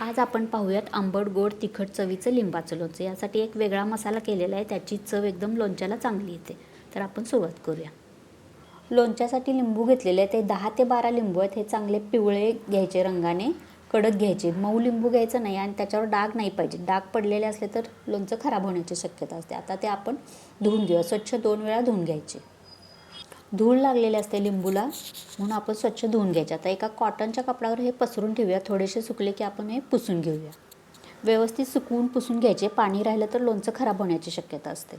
आज आपण पाहूयात आंबट गोड तिखट चवीचं लिंबाचं लोणचं. यासाठी एक वेगळा मसाला केलेला आहे. त्याची चव एकदम लोणच्याला चांगली येते. तर आपण सुरुवात करूया. लोणच्यासाठी लिंबू घेतलेले आहे ते दहा ते बारा लिंबू आहेत. हे चांगले पिवळे घ्यायचे रंगाने कडक घ्यायचे. मऊ लिंबू घ्यायचं नाही आणि त्याच्यावर डाग नाही पाहिजे. डाग पडलेले असले तर लोणचं खराब होण्याची शक्यता असते. आता ते आपण धुवून घेऊया. स्वच्छ दोन वेळा धुवून घ्यायचे. धूळ लागलेले असते लिंबूला म्हणून आपण स्वच्छ धुवून घ्यायचे. आता एका कॉटनच्या कपड्यावर हे पसरून ठेवूया. थोडेसे सुकले की आपण हे पुसून घेऊया. व्यवस्थित सुकवून पुसून घ्यायचे. पाणी राहिलं तर लोणचं खराब होण्याची शक्यता असते.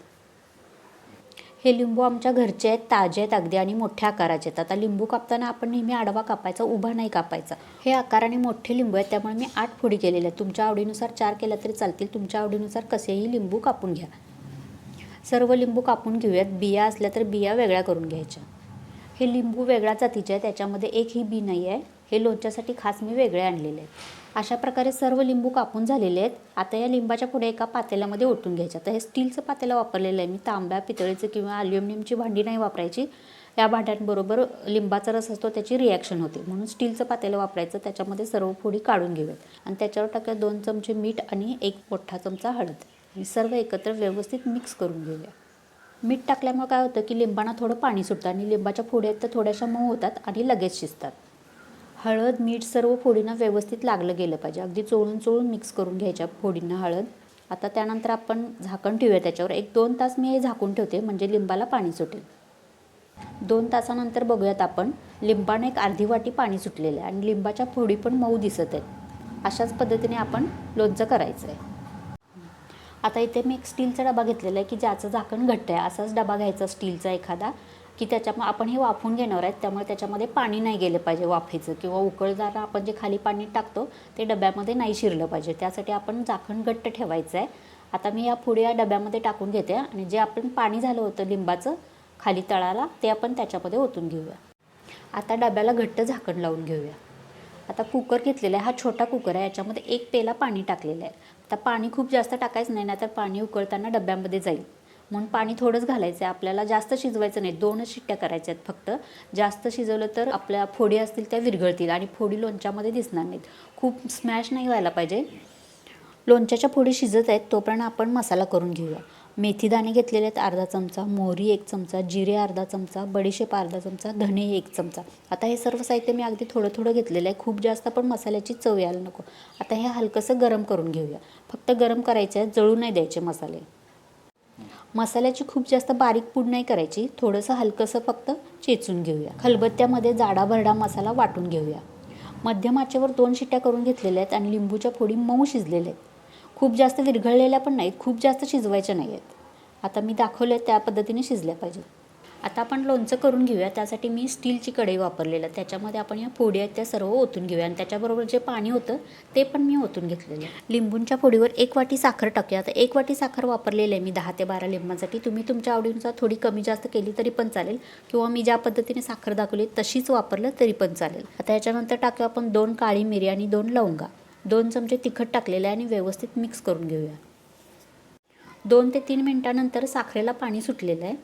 हे लिंबू आमच्या घरचे आहेत ताजे आहेत अगदी आणि मोठ्या आकाराचे आहेत. आता लिंबू कापताना आपण नेहमी आडवा कापायचा उभा नाही कापायचा. हे आकाराने मोठे लिंबू आहेत त्यामुळे मी आठ फोडी केलेले आहेत. तुमच्या आवडीनुसार चार केल्या तरी चालतील. तुमच्या आवडीनुसार कसेही लिंबू कापून घ्या. सर्व लिंबू कापून घेऊयात. बिया असल्या तर बिया वेगळ्या करून घ्यायच्या. हे लिंबू वेगळ्या जातीचे आहे त्याच्यामध्ये एकही बी नाही आहे. हे लोणच्यासाठी खास मी वेगळे आणलेले आहेत. अशा प्रकारे सर्व लिंबू कापून झालेले आहेत. आता या लिंबाच्या पुढे एका पातेल्यामध्ये ओतून घ्यायचं आता हे स्टीलचं पातेलं वापरलेलं आहे. मी तांब्या पितळेचं किंवा अल्युमिनियमची भांडी नाही वापरायची. या भांड्यांबरोबर लिंबाचा रस असतो. त्याची रिॲक्शन होते. म्हणून स्टीलचं पातेलं वापरायचं. त्याच्यामध्ये सर्व फोडी काढून घेऊयात. आणि त्याच्यावर टाकूया दोन चमचे मीठ आणि एक मोठा चमचा हळद. आणि सर्व एकत्र व्यवस्थित मिक्स करून घेऊया. मीठ टाकल्यामुळे काय होतं की लिंबांना थोडं पाणी सुटतं आणि लिंबाच्या फोड्यात तर थोड्याशा मऊ होतात आणि लगेच शिजतात. हळद मीठ सर्व फोडींना व्यवस्थित लागलं गेलं पाहिजे. अगदी चोळून चोळून मिक्स करून घ्यायच्या फोडींना हळद. आता त्यानंतर आपण झाकण ठेवूया त्याच्यावर. एक दोन तास मी हे झाकून ठेवते म्हणजे लिंबाला पाणी सुटेल. दोन तासानंतर बघूयात आपण लिंबाने एक अर्धी वाटी पाणी सुटलेलं आहे आणि लिंबाच्या फोडी पण मऊ दिसत आहेत. अशाच पद्धतीने आपण लोणचं करायचं आहे आता इथे मी एक स्टीलचा डबा घेतलेला आहे की ज्याचं झाकण घट्ट आहे. असाच डबा घ्यायचा स्टीलचा एखादा की त्याच्यामुळे आपण हे वाफून घेणार आहेत. त्यामुळे त्याच्यामध्ये पाणी नाही गेलं पाहिजे वाफेचं किंवा उकळताना आपण जे खाली पाणी टाकतो ते डब्यामध्ये नाही शिरलं पाहिजे. त्यासाठी आपण झाकण घट्ट ठेवायचं आहे. आता मी या पुढे या डब्यामध्ये टाकून घेते आणि जे आपण पाणी झालं होतं लिंबाचं खाली तळाला ते आपण त्याच्यामध्ये ओतून घेऊया. आता डब्याला घट्ट झाकण लावून घेऊया. आता कुकर घेतलेला आहे. हा छोटा कुकर आहे. याच्यामध्ये एक पेला पाणी टाकलेलं आहे. आता पाणी खूप जास्त टाकायचं नाही तर पाणी उकळताना डब्यामध्ये जाईल. म्हणून पाणी थोडंच घालायचं आहे आपल्याला जास्त शिजवायचं नाही. दोनच शिट्ट्या करायच्या आहेत फक्त. जास्त शिजवलं तर आपल्या फोडी असतील त्या विरघळतील आणि फोडी लोणच्यामध्ये दिसणार नाहीत. खूप स्मॅश नाही व्हायला पाहिजे. लोणच्याच्या फोडी शिजत आहेत तोपर्यंत आपण मसाला करून घेऊया. मेथीदाणे घेतलेले आहेत अर्धा चमचा मोहरी एक चमचा जिरे अर्धा चमचा बडीशेप अर्धा चमचा धणे एक चमचा. आता हे सर्व साहित्य मी अगदी थोडं थोडं घेतलेलं आहे खूप जास्त पण मसाल्याची चव यायला नको. आता हे हलकंसं गरम करून घेऊया. फक्त गरम करायचं आहे जळू नाही द्यायचे मसाले. मसाल्याची खूप जास्त बारीक पूड नाही करायची थोडंसं हलकंसं फक्त चेचून घेऊया. खलबत्त्यामध्ये जाडाभरडा मसाला वाटून घेऊया. मध्यम आचेवर दोन शिट्ट्या करून घेतलेल्या आहेत आणि लिंबूच्या फोडी मऊ शिजलेल्या आहेत. खूप जास्त विरघळलेल्या पण नाहीत खूप जास्त शिजवायच्या नाही आहेत आता मी दाखवले त्या पद्धतीने शिजल्या पाहिजे आता आपण लोणचं करून घेऊया त्यासाठी मी स्टीलची कढई वापरलेलं त्याच्यामध्ये आपण या फोडी आहेत त्या सर्व ओतून घेऊया. आणि त्याच्याबरोबर जे पाणी होतं ते पण मी ओतून घेतलेलं आहे. लिंबूंच्या फोडीवर एक वाटी साखर टाकूया. आता एक वाटी साखर वापरलेली आहे मी दहा ते बारा लिंबासाठी. तुम्ही तुमच्या आवडीनुसार थोडी कमी जास्त केली तरी पण चालेल. किंवा मी ज्या पद्धतीने साखर दाखवली तशीच वापरलं तरी पण चालेल. आता याच्यानंतर टाकूया आपण दोन काळी मिरी आणि दोन लवंगा. दोन चमचे तिखट टाकलेले आहे आणि व्यवस्थित मिक्स करून घेऊया. दोन ते तीन मिनटानंतर साखरेला पाणी सुटलेलं आहे.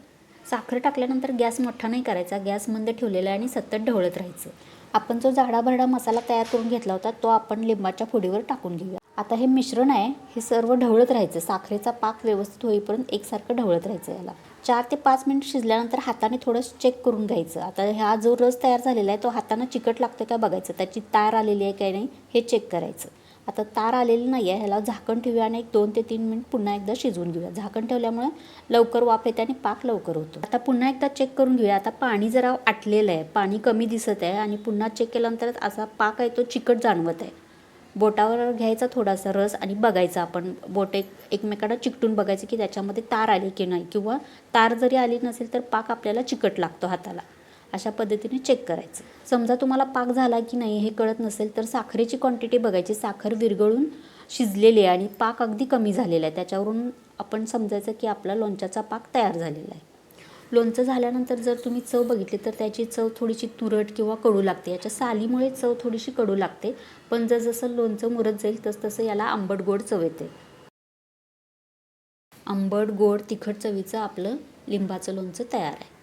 साखर टाकल्यानंतर गॅस मोठा नाही करायचा. गॅस मंद ठेवलेला आहे आणि सतत ढवळत राहायचं. आपण जो झाडाभरडा मसाला तयार करून घेतला होता तो आपण लिंबाच्या फोडीवर टाकून घेऊया. आता हे मिश्रण आहे हे सर्व ढवळत राहायचं. साखरेचा पाक व्यवस्थित होईपर्यंत एकसारखं ढवळत राहायचं याला. चार ते पाच मिनिट शिजल्यानंतर हाताने थोडं चेक करून घ्यायचं. आता हा जो रस तयार झालेला आहे तो हातानं चिकट लागतो का बघायचं. त्याची तार आलेली आहे काय नाही हे चेक करायचं. आता तार आलेली नाही आहे ह्याला झाकण ठेवूया आणि एक दोन ते तीन मिनिट पुन्हा एकदा शिजवून घेऊया. झाकण ठेवल्यामुळे लवकर वाफ येते आणि पाक लवकर होतो. आता पुन्हा एकदा चेक करून घेऊया. आता पाणी जरा आटलेलं आहे. पाणी कमी दिसत आहे आणि पुन्हा चेक केल्यानंतर असा पाक आहे तो चिकट जाणवत आहे. बोटावर घ्यायचा थोडासा रस आणि बघायचा आपण. बोट एक एकमेकांना चिकटून बघायचं की त्याच्यामध्ये तार आली की नाही किंवा तार जरी आली नसेल तर पाक आपल्याला चिकट लागतो हाताला. अशा पद्धतीने चेक करायचं. समजा तुम्हाला पाक झाला की नाही हे कळत नसेल तर साखरेची क्वांटिटी बघायची. साखर विरघळून शिजलेली आहे आणि पाक अगदी कमी झालेला आहे. त्याच्यावरून आपण समजायचं की आपला लोणच्याचा पाक तयार झालेला आहे. लोणचं झाल्यानंतर जर तुम्ही चव बघितली तर त्याची चव थोडीशी तुरट किंवा कडू लागते. याच्या सालीमुळे चव थोडीशी कडू लागते. पण जर जसं लोणचं मुरत जाईल तस तसं याला आंबट गोड चव येते. आंबट गोड तिखट चवीचं आपलं लिंबाचं लोणचं तयार आहे.